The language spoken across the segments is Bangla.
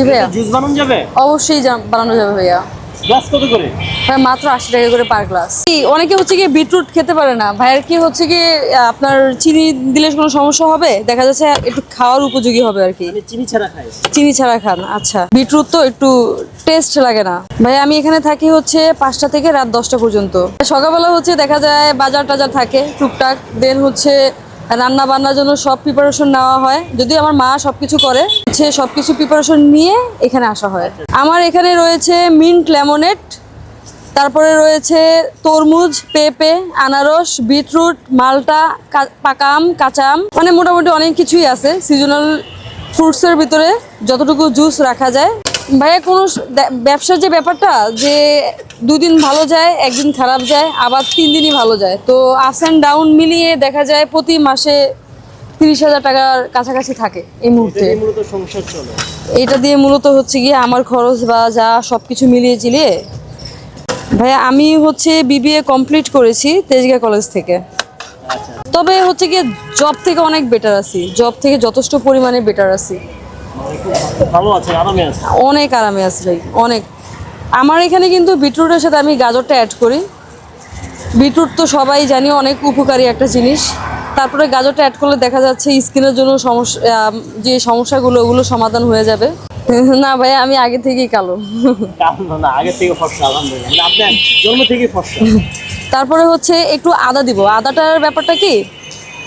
জি ভাইয়া। জুস বানানো যাবে? অবশ্যই বানানো যাবে ভাইয়া। গ্লাস কত করে? ভাই মাত্র আশি টাকা করে পার গ্লাস অনেকে হচ্ছে কি বিটরুট খেতে পারে না। ভাইয়ের কি হচ্ছে কি আপনার চিনি দিলে কোনো সমস্যা হবে? দেখা যাচ্ছে একটু খাওয়ার উপযোগী হবে আর কি। চিনি ছাড়া খাই। চিনি ছাড়া খান আচ্ছা। বিটরুট তো একটু টেস্ট লাগে না। ভাই আমি এখানে থাকি হচ্ছে পাঁচটা থেকে রাত দশটা পর্যন্ত। সকালবেলা হচ্ছে দেখা যায় বাজার টাজার থাকে টুকটাক। দেন হচ্ছে রান্না বান্নার জন্য সব প্রিপারেশন নেওয়া হয়। যদি আমার মা সবকিছু করে হচ্ছে সবকিছু প্রিপারেশন নিয়ে এখানে আসা হয়। আমার এখানে রয়েছে মিন্ট লেমনেড তারপরে রয়েছে তরমুজ, পেঁপে, আনারস বিটরুট মালটা, কা- পাকা আম, কাঁচা আম। মানে মোটামুটি অনেক কিছুই আছে। সিজনাল ফ্রুটসের ভিতরে যতটুকু জুস রাখা যায়। ভাইয়া কোনো ব্যবসার যে ব্যাপারটা যে দুদিন ভালো যায় একদিন খারাপ যায় আবার তিন দিনই ভালো যায়। তো আপ অ্যান্ড ডাউন মিলিয়ে দেখা যায় প্রতি মাসে তিরিশ হাজার টাকার কাছাকাছি থাকে এই মুহূর্তে। এটা দিয়ে মূলত হচ্ছে গিয়ে আমার খরচ বা যা সব কিছু মিলিয়ে চিলিয়ে ভাইয়া আমি হচ্ছে বিবিএ কমপ্লিট করেছি তেজগা কলেজ থেকে। আচ্ছা। তবে হচ্ছে গিয়ে জব থেকে অনেক বেটার আছি। জব থেকে যথেষ্ট পরিমাণে বেটার আছি। অনেক আরামে আছি ভাই অনেক। আমার এখানে কিন্তু বিটরুটের সাথে আমি গাজরটা অ্যাড করি। বিটরুট তো সবাই জানি অনেক উপকারী একটা জিনিস। তারপরে গাজরটা অ্যাড করলে দেখা যাচ্ছে স্কিনের জন্য সমস্যা যে সমস্যাগুলো ওগুলো সমাধান হয়ে যাবে। না ভাই আমি আগে থেকেই কালো। না আগে থেকে ফর্সা আলহামদুলিল্লাহ। মানে আপনার জন্ম থেকে ফর্সা। তারপরে হচ্ছে একটু আদা দিব। আদাটার ব্যাপারটা কি?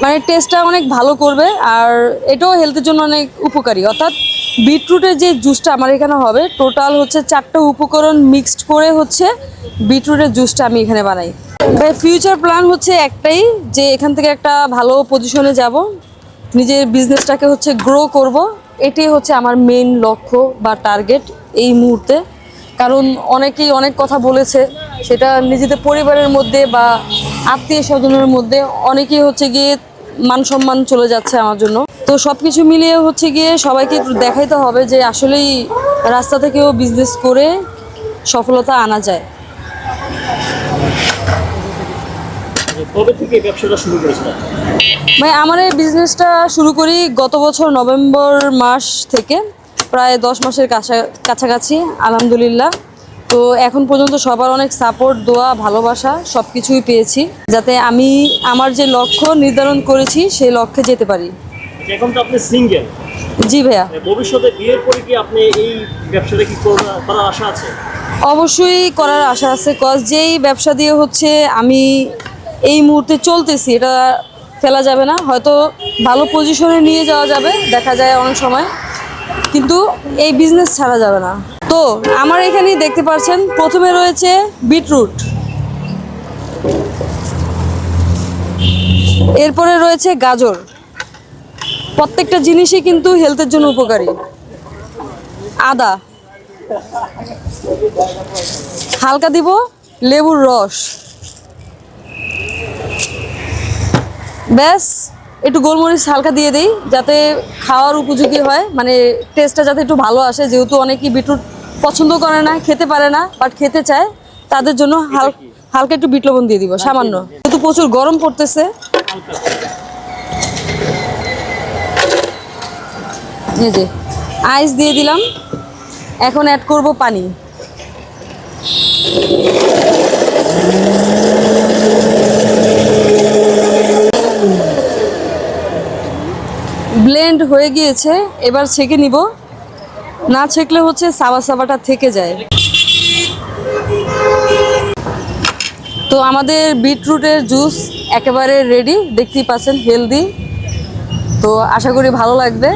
মানে টেস্টটা অনেক ভালো করবে আর এটাও হেলথের জন্য অনেক উপকারী। অর্থাৎ বিটরুটের যে জুসটা আমার এখানে হবে, টোটাল হচ্ছে চারটে উপকরণ মিক্সড করে হচ্ছে বিটরুটের জুসটা আমি এখানে বানাই। ফিউচার প্ল্যান হচ্ছে একটাই, যে এখান থেকে একটা ভালো পজিশনে যাব, নিজের বিজনেসটাকে হচ্ছে গ্রো করব, এটাই হচ্ছে আমার মেন লক্ষ্য বা টার্গেট এই মুহূর্তে। কারণ অনেকেই অনেক কথা বলেছে, সেটা নিজেদের পরিবারের মধ্যে বা আত্মীয় স্বজনের মধ্যে, অনেকেই হচ্ছে গিয়ে মান সম্মান চলে যাচ্ছে আমার জন্য। তো সব কিছু মিলিয়ে হচ্ছে গিয়ে সবাইকে একটু দেখাইতে হবে যে আসলেই রাস্তা থেকেও বিজনেস করে সফলতা আনা যায়। ভাই আমার এই বিজনেসটা শুরু করি গত বছর নভেম্বর মাস থেকে প্রায় দশ মাসের কাছা- কাছাকাছি আলহামদুলিল্লাহ। তো এখন পর্যন্ত সবার অনেক সাপোর্ট দোয়া ভালোবাসা সব কিছুই পেয়েছি যাতে আমি আমার যে লক্ষ্য নির্ধারণ করেছি সেই লক্ষ্যে যেতে পারি। এখন তো আপনি সিঙ্গেল জি ভাইয়া। ভবিষ্যতে বিয়ের পরে কি আপনি এই ব্যবসাটা কি করার আশা আছে? অবশ্যই করার আশা আছে কজ যেই ব্যবসা দিয়ে হচ্ছে আমি এই মুহূর্তে চলতেছি এটা ফেলা যাবে না। হয়তো ভালো পজিশনে নিয়ে যাওয়া যাবে দেখা যায় অনেক সময়। কিন্তু এই বিজনেস ছাড়া যাবে না। তো আমার এখানেই দেখতে পাচ্ছেন প্রথমে রয়েছে বিটরুট এরপরে রয়েছে গাজর। প্রত্যেকটা জিনিসই কিন্তু হেলথের জন্য উপকারী। আদা। হালকা দিব লেবুর রস। ব্যাস একটু গোলমরিচ হালকা দিয়ে দিই যাতে খাওয়ার উপযোগী হয়। মানে টেস্টটা যাতে একটু ভালো আসে যেহেতু অনেকেই বিটরুট পছন্দ করে না খেতে পারে না বাট খেতে চায় তাদের জন্য হাল হালকা একটু বিট লবণ দিয়ে দিব সামান্য। যেহেতু প্রচুর গরম পড়তেছে যে আইস দিয়ে দিলাম। এখন অ্যাড করব পানি। ব্লেন্ড হয়ে গিয়েছে, এবার ছেঁকে নিব। না ছেঁকলে হচ্ছে সাবা সাবাটা থেকে যায়। তো আমাদের বিটরুটের জুস একেবারে রেডি দেখতেই পাচ্ছেন হেলদি তো আশা করি ভালো লাগবে।